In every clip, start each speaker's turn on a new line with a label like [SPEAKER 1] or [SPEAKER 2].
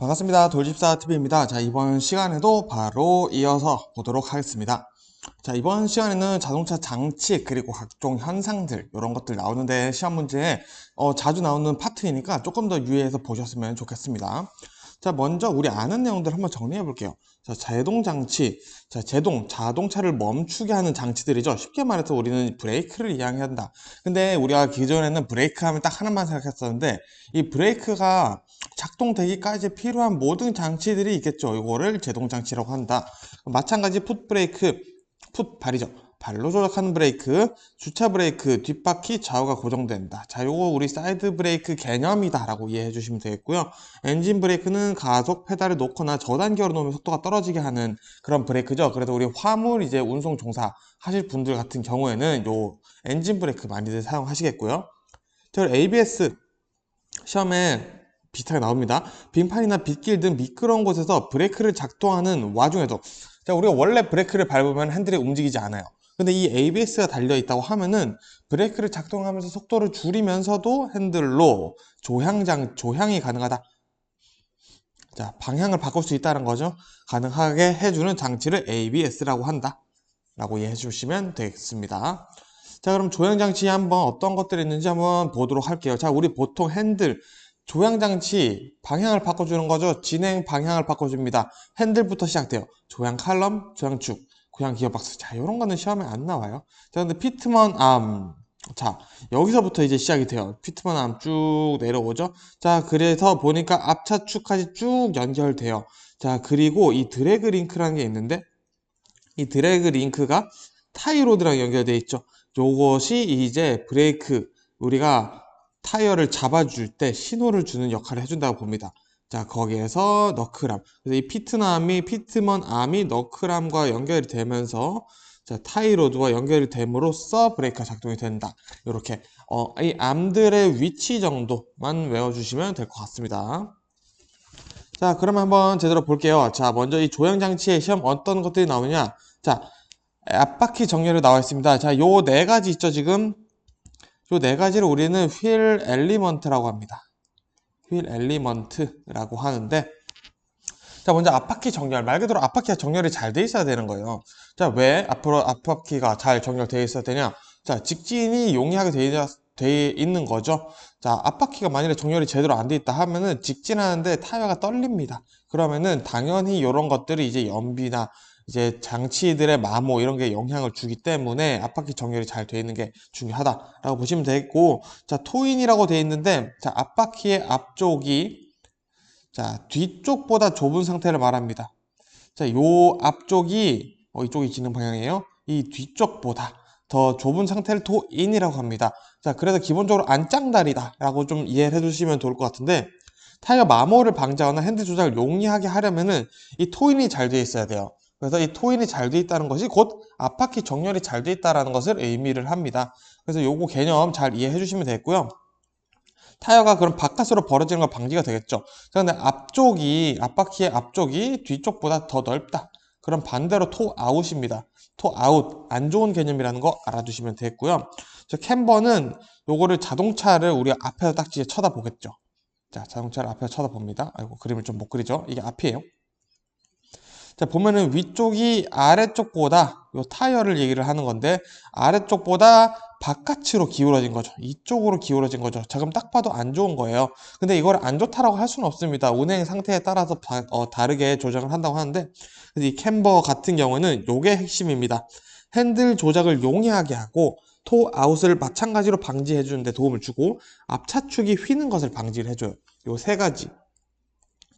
[SPEAKER 1] 반갑습니다. 돌집사 TV입니다. 자, 이번 시간에도 바로 이어서 보도록 하겠습니다. 자, 이번 시간에는 자동차 장치 그리고 각종 현상들 이런 것들 나오는데 시험 문제에 어, 자주 나오는 파트이니까 조금 더 유의해서 보셨으면 좋겠습니다. 자, 먼저 우리 아는 내용들 한번 정리해 볼게요. 자, 제동 장치. 자, 제동, 자동차를 멈추게 하는 장치들이죠. 쉽게 말해서 우리는 브레이크를 이해해야 한다. 근데 우리가 기존에는 브레이크 하면 딱 하나만 생각했었는데 이 브레이크가 작동되기까지 필요한 모든 장치들이 있겠죠. 이거를 제동 장치라고 한다. 마찬가지 풋 브레이크, 풋 발이죠. 발로 조작하는 브레이크, 주차 브레이크, 뒷바퀴 좌우가 고정된다. 자, 요거 우리 사이드 브레이크 개념이다라고 이해해 주시면 되겠고요. 엔진 브레이크는 가속 페달을 놓거나 저단계로 놓으면 속도가 떨어지게 하는 그런 브레이크죠. 그래서 우리 화물 이제 운송 종사 하실 분들 같은 경우에는 요 엔진 브레이크 많이들 사용하시겠고요. 저 ABS 시험에 비슷하게 나옵니다. 빙판이나 빗길 등 미끄러운 곳에서 브레이크를 작동하는 와중에도 자, 우리가 원래 브레이크를 밟으면 핸들이 움직이지 않아요. 근데 이 ABS가 달려 있다고 하면은 브레이크를 작동하면서 속도를 줄이면서도 핸들로 조향장 조향이 가능하다. 자, 방향을 바꿀 수 있다는 거죠. 가능하게 해주는 장치를 ABS라고 한다. 라고 이해해 주시면 되겠습니다. 자, 그럼 조향장치 한번 어떤 것들이 있는지 한번 보도록 할게요. 자, 우리 보통 핸들, 조향장치 방향을 바꿔주는 거죠. 진행 방향을 바꿔줍니다. 핸들부터 시작돼요. 조향 칼럼, 조향축, 고향 기어박스. 자, 이런 거는 시험에 안 나와요. 자, 근데 피트먼 암. 자, 여기서부터 이제 시작이 돼요. 피트먼 암 쭉 내려오죠. 자, 그래서 보니까 앞차축까지 쭉 연결돼요. 자, 그리고 이 드래그 링크라는 게 있는데, 이 드래그 링크가 타이로드랑 연결되어 있죠. 요것이 이제 브레이크, 우리가 타이어를 잡아줄 때 신호를 주는 역할을 해준다고 봅니다. 자, 거기에서 너클암. 그래서 이 피트남이, 피트먼 암이 너클암과 연결이 되면서 자, 타이로드와 연결이 됨으로써 브레이크가 작동이 된다. 이렇게 어, 이 암들의 위치 정도만 외워주시면 될 것 같습니다. 자, 그러면 한번 제대로 볼게요. 자, 먼저 이 조향장치의 시험 어떤 것들이 나오냐? 자, 앞바퀴 정렬이 나와 있습니다. 자, 요 네 가지 있죠, 지금? 요네 가지를 우리는 휠 엘리먼트라고 합니다. 휠 엘리먼트라고 하는데, 자, 먼저 앞바퀴 정렬. 말 그대로 앞바퀴가 정렬이 잘 돼 있어야 되는 거예요. 자, 왜 앞으로 앞바퀴가 잘 정렬되어 있어야 되냐? 자, 직진이 용이하게 돼, 돼 있는 거죠. 자, 앞바퀴가 만약에 정렬이 제대로 안 돼 있다 하면은 직진하는데 타이어가 떨립니다. 그러면은 당연히 이런 것들이 이제 연비나 이제 장치들의 마모 이런 게 영향을 주기 때문에 앞바퀴 정렬이 잘 되어 있는 게 중요하다라고 보시면 되겠고 자 토인이라고 되어 있는데 자 앞바퀴의 앞쪽이 자 뒤쪽보다 좁은 상태를 말합니다. 자 요 앞쪽이 어, 이쪽이 지는 방향이에요. 이 뒤쪽보다 더 좁은 상태를 토인이라고 합니다. 자 그래서 기본적으로 안짱다리다 라고 좀 이해를 해주시면 좋을 것 같은데 타이어 마모를 방지하거나 핸들 조작을 용이하게 하려면은 이 토인이 잘 되어 있어야 돼요 그래서 이 토인이 잘 돼 있다는 것이 곧 앞바퀴 정렬이 잘 돼 있다는 것을 의미를 합니다. 그래서 요거 개념 잘 이해해 주시면 되겠고요. 타이어가 그럼 바깥으로 벌어지는 거 방지가 되겠죠. 자, 근데 앞쪽이, 앞바퀴의 앞쪽이 뒤쪽보다 더 넓다. 그럼 반대로 토 아웃입니다. 토 아웃, 안 좋은 개념이라는 거 알아두시면 되겠고요. 저 캠버는 요거를 자동차를 우리가 앞에서 딱 쳐다보겠죠. 자, 자동차를 앞에서 쳐다봅니다. 아이고, 그림을 좀 못 그리죠. 이게 앞이에요. 자, 보면은 위쪽이 아래쪽보다 요 타이어를 얘기를 하는 건데 아래쪽보다 바깥으로 기울어진 거죠. 이쪽으로 기울어진 거죠. 자, 그럼 딱 봐도 안 좋은 거예요. 근데 이걸 안 좋다라고 할 수는 없습니다. 운행 상태에 따라서 바, 어, 다르게 조정을 한다고 하는데 이 캠버 같은 경우는 요게 핵심입니다. 핸들 조작을 용이하게 하고 토 아웃을 마찬가지로 방지해 주는데 도움을 주고 앞차축이 휘는 것을 방지를 해줘요. 요 세 가지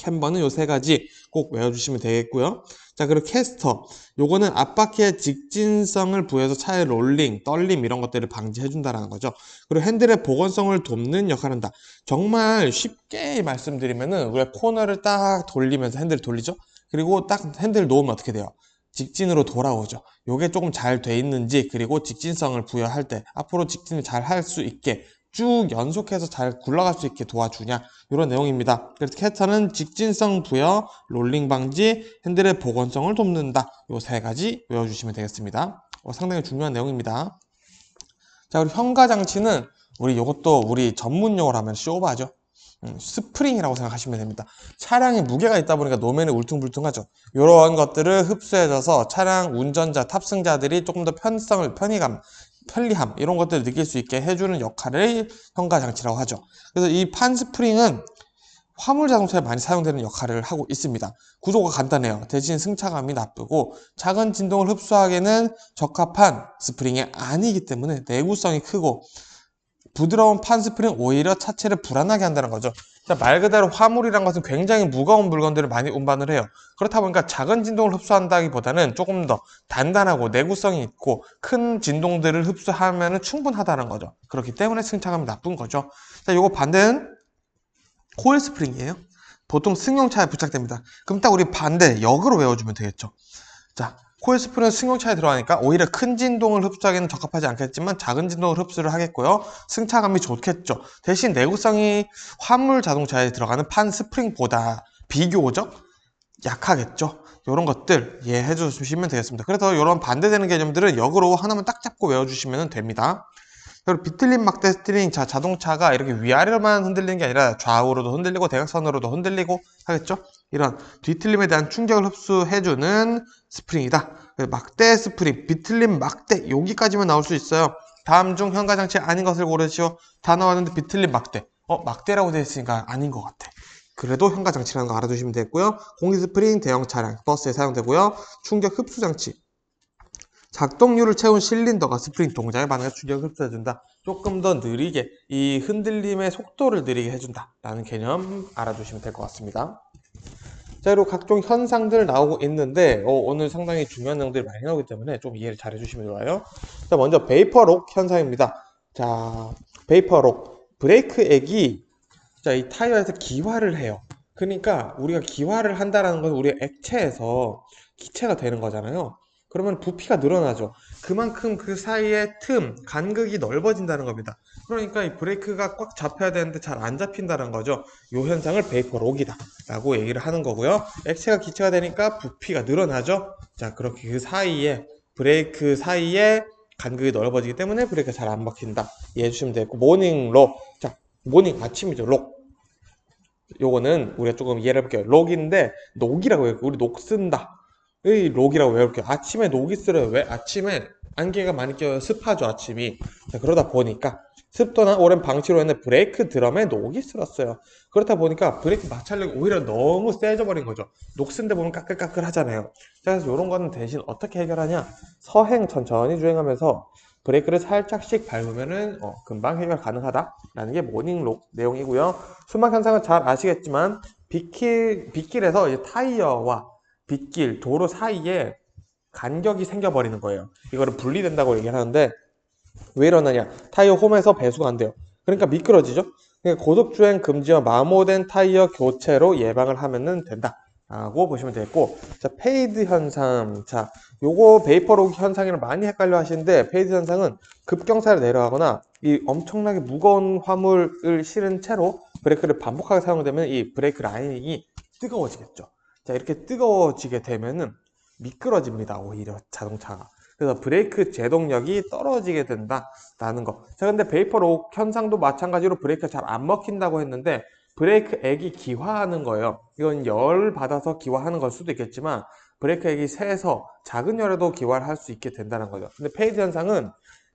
[SPEAKER 1] 캠버는 요 세 가지 꼭 외워주시면 되겠고요. 자, 그리고 캐스터. 요거는 앞바퀴의 직진성을 부여해서 차의 롤링, 떨림 이런 것들을 방지해준다는 거죠. 그리고 핸들의 보건성을 돕는 역할을 한다. 정말 쉽게 말씀드리면은 우리가 코너를 딱 돌리면서 핸들을 돌리죠. 그리고 딱 핸들을 놓으면 어떻게 돼요? 직진으로 돌아오죠. 요게 조금 잘 돼 있는지 그리고 직진성을 부여할 때 앞으로 직진을 잘 할 수 있게 쭉 연속해서 잘 굴러갈 수 있게 도와주냐 이런 내용입니다. 그래서 캐스터는 직진성 부여, 롤링 방지, 핸들의 복원성을 돕는다. 이 세 가지 외워주시면 되겠습니다. 어, 상당히 중요한 내용입니다. 자, 그리고 현가 장치는 우리 이것도 우리 전문 용어로 하면 쇼바죠. 음, 스프링이라고 생각하시면 됩니다. 차량에 무게가 있다 보니까 노면이 울퉁불퉁하죠. 이런 것들을 흡수해줘서 차량 운전자, 탑승자들이 조금 더 편성을, 편의감, 편리함 이런 것들을 느낄 수 있게 해주는 역할을 현가 장치라고 하죠. 그래서 이 판 스프링은 화물 자동차에 많이 사용되는 역할을 하고 있습니다. 구조가 간단해요. 대신 승차감이 나쁘고 작은 진동을 흡수하기에는 적합한 스프링이 아니기 때문에 내구성이 크고 부드러운 판 스프링 오히려 차체를 불안하게 한다는 거죠. 자, 말 그대로 화물이란 것은 굉장히 무거운 물건들을 많이 운반을 해요. 그렇다 보니까 작은 진동을 흡수한다기보다는 조금 더 단단하고 내구성이 있고 큰 진동들을 흡수하면 충분하다는 거죠. 그렇기 때문에 승차감이 나쁜 거죠. 자, 요거 반대는 코일 스프링이에요. 보통 승용차에 부착됩니다. 그럼 딱 우리 반대 역으로 외워주면 되겠죠. 자, 코일 스프링은 승용차에 들어가니까 오히려 큰 진동을 흡수하기는 적합하지 않겠지만 작은 진동을 흡수를 하겠고요. 승차감이 좋겠죠. 대신 내구성이 화물 자동차에 들어가는 판 스프링보다 비교적 약하겠죠. 이런 것들 이해해 주시면 되겠습니다. 그래서 이런 반대되는 개념들은 역으로 하나만 딱 잡고 외워주시면 됩니다. 그리고 비틀림 막대 스티링 자 자동차가 이렇게 위아래로만 흔들리는 게 아니라 좌우로도 흔들리고 대각선으로도 흔들리고 하겠죠. 이런 뒤틀림에 대한 충격을 흡수해주는 스프링이다. 막대 스프링, 비틀림 막대 여기까지만 나올 수 있어요. 다음 중 현가 장치 아닌 것을 고르시오. 다 나왔는데 비틀림 막대. 어 막대라고 되어 있으니까 아닌 것 같아. 그래도 현가 장치라는 거 알아두시면 되고요. 공기 스프링 대형 차량 버스에 사용되고요. 충격 흡수 장치 작동률을 채운 실린더가 스프링 동작에 반응해 충격을 흡수해준다. 조금 더 느리게 이 흔들림의 속도를 느리게 해준다. 라는 개념 알아두시면 될 것 같습니다. 자, 그리고 각종 현상들 나오고 있는데 어, 오늘 상당히 중요한 내용들이 많이 나오기 때문에 좀 이해를 잘 해주시면 좋아요. 자, 먼저 베이퍼록 현상입니다. 자, 베이퍼록 브레이크액이 자, 이 타이어에서 기화를 해요. 그러니까 우리가 기화를 한다라는 건 우리 액체에서 기체가 되는 거잖아요. 그러면 부피가 늘어나죠. 그만큼 그 사이에 틈, 간극이 넓어진다는 겁니다. 그러니까 이 브레이크가 꽉 잡혀야 되는데 잘 안 잡힌다는 거죠. 이 현상을 베이퍼록이다 라고 얘기를 하는 거고요. 액체가 기체가 되니까 부피가 늘어나죠. 자, 그렇게 그 사이에 브레이크 사이에 간극이 넓어지기 때문에 브레이크가 잘안 막힌다. 이해해 주시면 되고 모닝 록. 자, 모닝 아침이죠. 록. 요거는 우리가 조금 이해를 해볼게요. 록인데 녹이라고 해요. 우리 녹 쓴다. 의 록이라고 외울게요. 아침에 녹이 쓰려요. 왜? 아침에 안개가 많이 껴요. 습하죠, 아침이. 자, 그러다 보니까 습도나 오랜 방치로 인해 브레이크 드럼에 녹이 쓸었어요. 그렇다 보니까 브레이크 마찰력이 오히려 너무 세져 버린 거죠. 녹쓴데 보면 까끌까끌 하잖아요. 자, 그래서 이런 거는 대신 어떻게 해결하냐? 서행 천천히 주행하면서 브레이크를 살짝씩 밟으면은 어, 금방 해결 가능하다라는 게 모닝록 내용이고요. 수막 현상은 잘 아시겠지만 빗길, 빗길에서 타이어와 빗길, 도로 사이에 간격이 생겨버리는 거예요. 이거를 분리된다고 얘기를 하는데 왜 이러느냐? 타이어 홈에서 배수가 안 돼요. 그러니까 미끄러지죠? 그러니까 고속주행 금지와 마모된 타이어 교체로 예방을 하면 된다. 라고 보시면 되겠고, 자, 페이드 현상. 자, 요거 베이퍼록 현상이랑 많이 헷갈려 하시는데, 페이드 현상은 급경사를 내려가거나, 이 엄청나게 무거운 화물을 실은 채로 브레이크를 반복하게 사용되면 이 브레이크 라인이 뜨거워지겠죠. 자, 이렇게 뜨거워지게 되면은 미끄러집니다. 오히려 자동차가. 그래서 브레이크 제동력이 떨어지게 된다라는 거. 자, 근데 베이퍼록 현상도 마찬가지로 브레이크가 잘 안 먹힌다고 했는데 브레이크 액이 기화하는 거예요. 이건 열 받아서 기화하는 걸 수도 있겠지만 브레이크 액이 새서 작은 열에도 기화를 할 수 있게 된다는 거죠. 근데 페이드 현상은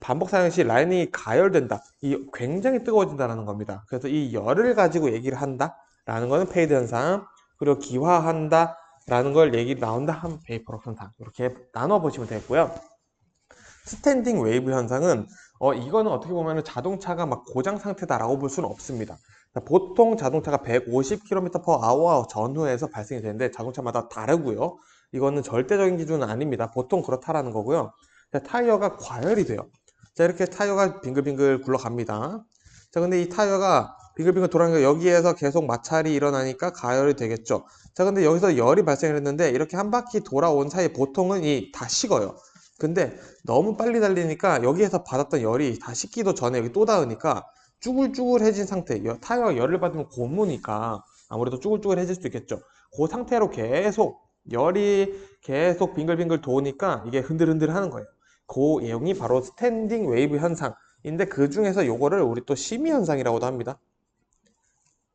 [SPEAKER 1] 반복 사용 시 라인이 가열된다. 이 굉장히 뜨거워진다는 겁니다. 그래서 이 열을 가지고 얘기를 한다라는 거는 페이드 현상. 그리고 기화한다 라는 걸 얘기 나온다 하면 베이퍼 현상 이렇게 나눠 보시면 되겠고요. 스탠딩 웨이브 현상은 어 이거는 어떻게 보면 자동차가 막 고장 상태다라고 볼 수는 없습니다. 보통 자동차가 150km/h 전후에서 발생이 되는데 자동차마다 다르고요. 이거는 절대적인 기준은 아닙니다. 보통 그렇다라는 거고요. 자, 타이어가 과열이 돼요. 자 이렇게 타이어가 빙글빙글 굴러갑니다. 자 근데 이 타이어가 빙글빙글 돌아가니까 여기에서 계속 마찰이 일어나니까 가열이 되겠죠. 자, 근데 여기서 열이 발생을 했는데 이렇게 한 바퀴 돌아온 사이에 보통은 이 다 식어요. 근데 너무 빨리 달리니까 여기에서 받았던 열이 다 식기도 전에 여기 또 닿으니까 쭈글쭈글해진 상태. 타이어가 열을 받으면 고무니까 아무래도 쭈글쭈글해질 수도 있겠죠. 그 상태로 계속 열이 계속 빙글빙글 도니까 이게 흔들흔들 하는 거예요. 그 내용이 바로 스탠딩 웨이브 현상인데 그 중에서 요거를 우리 또 심의 현상이라고도 합니다.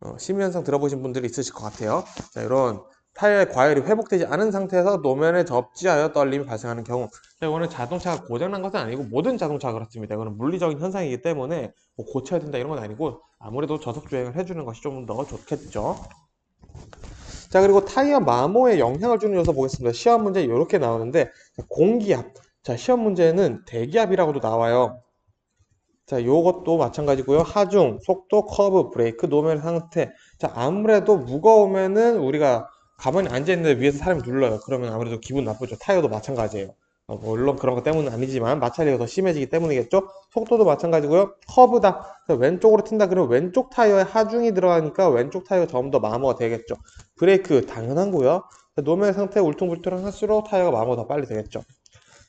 [SPEAKER 1] 어, 심유 현상 들어보신 분들이 있으실 것 같아요. 자, 이런 타이어의 과열이 회복되지 않은 상태에서 노면에 접지하여 떨림이 발생하는 경우 자, 이거는 자동차가 고장난 것은 아니고 모든 자동차가 그렇습니다. 이거는 물리적인 현상이기 때문에 뭐 고쳐야 된다 이런 건 아니고 아무래도 저속 주행을 해주는 것이 좀 더 좋겠죠. 자 그리고 타이어 마모에 영향을 주는 요소 보겠습니다. 시험 문제 이렇게 나오는데 자, 공기압. 자 시험 문제는 대기압이라고도 나와요. 자 요것도 마찬가지고요. 하중, 속도, 커브, 브레이크, 노면 상태. 자 아무래도 무거우면은 우리가 가만히 앉아 있는데 위에서 사람이 눌러요. 그러면 아무래도 기분 나쁘죠. 타이어도 마찬가지예요. 어, 물론 그런 것 때문은 아니지만 마찰리가 더 심해지기 때문이겠죠. 속도도 마찬가지고요. 커브다. 왼쪽으로 튄다 그러면 왼쪽 타이어에 하중이 들어가니까 왼쪽 타이어가 좀더 마모가 되겠죠. 브레이크 당연한고요. 노면 상태 울퉁불퉁 할수록 타이어가 마모가 더 빨리 되겠죠.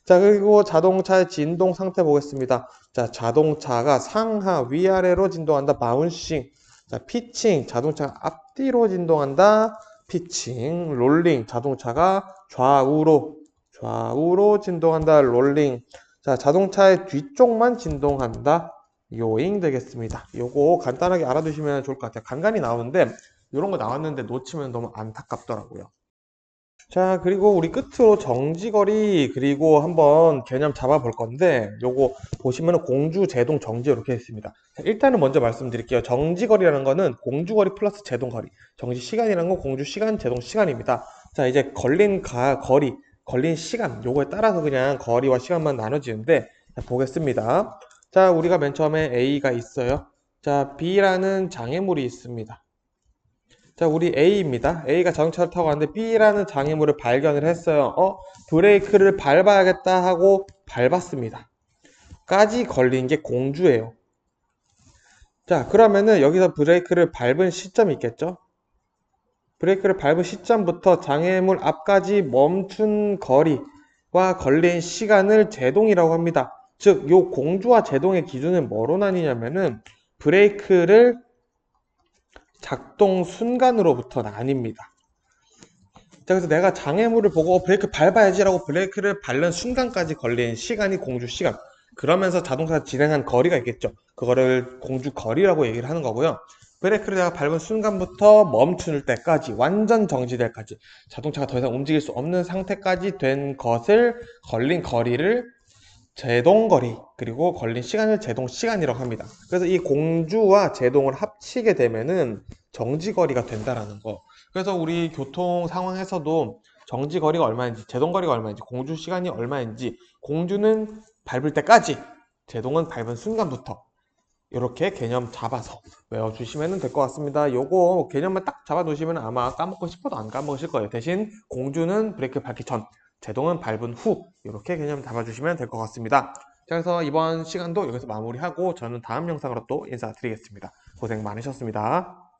[SPEAKER 1] 자 그리고 자동차의 진동 상태 보겠습니다. 자 자동차가 상하 위아래로 진동한다. 바운싱. 자 피칭 자동차가 앞뒤로 진동한다. 피칭. 롤링 자동차가 좌우로 좌우로 진동한다. 롤링. 자, 자동차의 뒤쪽만 진동한다. 요잉 되겠습니다. 요거 간단하게 알아두시면 좋을 것 같아요. 간간히 나오는데 이런 거 나왔는데 놓치면 너무 안타깝더라고요. 자, 그리고 우리 끝으로 정지거리 그리고 한번 개념 잡아 볼 건데 요거 보시면 공주 제동 정지 이렇게 있습니다. 자, 일단은 먼저 말씀드릴게요. 정지거리라는 거는 공주거리 플러스 제동거리. 정지 시간이라는 건 공주 시간, 제동 시간입니다. 자, 이제 걸린 가, 거리 걸린 시간 요거에 따라서 그냥 거리와 시간만 나눠지는데 자, 보겠습니다. 자 우리가 맨 처음에 A가 있어요. 자 B라는 장애물이 있습니다. 자 우리 A입니다. A가 자동차를 타고 왔는데 B라는 장애물을 발견을 했어요. 어 브레이크를 밟아야겠다 하고 밟았습니다. 까지 걸린 게 공주예요. 자 그러면은 여기서 브레이크를 밟은 시점이 있겠죠? 브레이크를 밟은 시점부터 장애물 앞까지 멈춘 거리와 걸린 시간을 제동이라고 합니다. 즉, 요 공주와 제동의 기준은 뭐로 나뉘냐면은 브레이크를 작동 순간으로부터 나뉩니다. 자, 그래서 내가 장애물을 보고 어, 브레이크 밟아야지라고 브레이크를 밟는 순간까지 걸린 시간이 공주 시간. 그러면서 자동차가 진행한 거리가 있겠죠. 그거를 공주 거리라고 얘기를 하는 거고요. 브레이크를 내가 밟은 순간부터 멈출 때까지 완전 정지될 때까지 자동차가 더 이상 움직일 수 없는 상태까지 된 것을 걸린 거리를 제동거리 그리고 걸린 시간을 제동 시간이라고 합니다. 그래서 이 공주와 제동을 합치게 되면은 정지거리가 된다라는 거. 그래서 우리 교통 상황에서도 정지거리가 얼마인지 제동거리가 얼마인지 공주 시간이 얼마인지 공주는 밟을 때까지 제동은 밟은 순간부터 이렇게 개념 잡아서 외워주시면 될 것 같습니다. 요거 개념만 딱 잡아두시면 아마 까먹고 싶어도 안 까먹으실 거예요. 대신 공주는 브레이크 밟기 전, 제동은 밟은 후 이렇게 개념 잡아주시면 될 것 같습니다. 자, 그래서 이번 시간도 여기서 마무리하고 저는 다음 영상으로 또 인사드리겠습니다. 고생 많으셨습니다.